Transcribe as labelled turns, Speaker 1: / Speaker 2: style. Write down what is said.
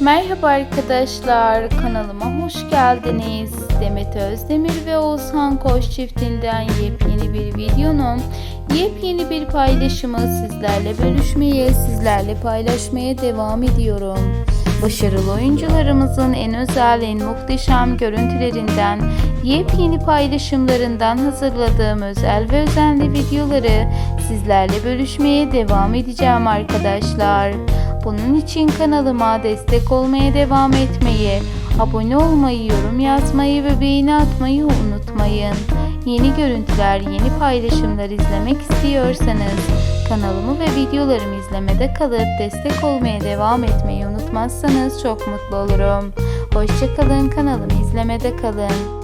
Speaker 1: Merhaba arkadaşlar, kanalıma hoş geldiniz. Demet Özdemir ve Oğuzhan Koç çiftinden yepyeni bir videonun yepyeni bir paylaşımı sizlerle bölüşmeye, sizlerle paylaşmaya devam ediyorum. Başarılı oyuncularımızın en özel, en muhteşem görüntülerinden, yepyeni paylaşımlarından hazırladığım özel ve özenli videoları sizlerle bölüşmeye devam edeceğim arkadaşlar. Bunun için kanalıma destek olmaya devam etmeyi, abone olmayı, yorum yazmayı ve beğeni atmayı unutmayın. Yeni görüntüler, yeni paylaşımlar izlemek istiyorsanız kanalımı ve videolarımı izlemede kalıp destek olmaya devam etmeyi unutmazsanız çok mutlu olurum. Hoşçakalın kanalımı izlemede kalın.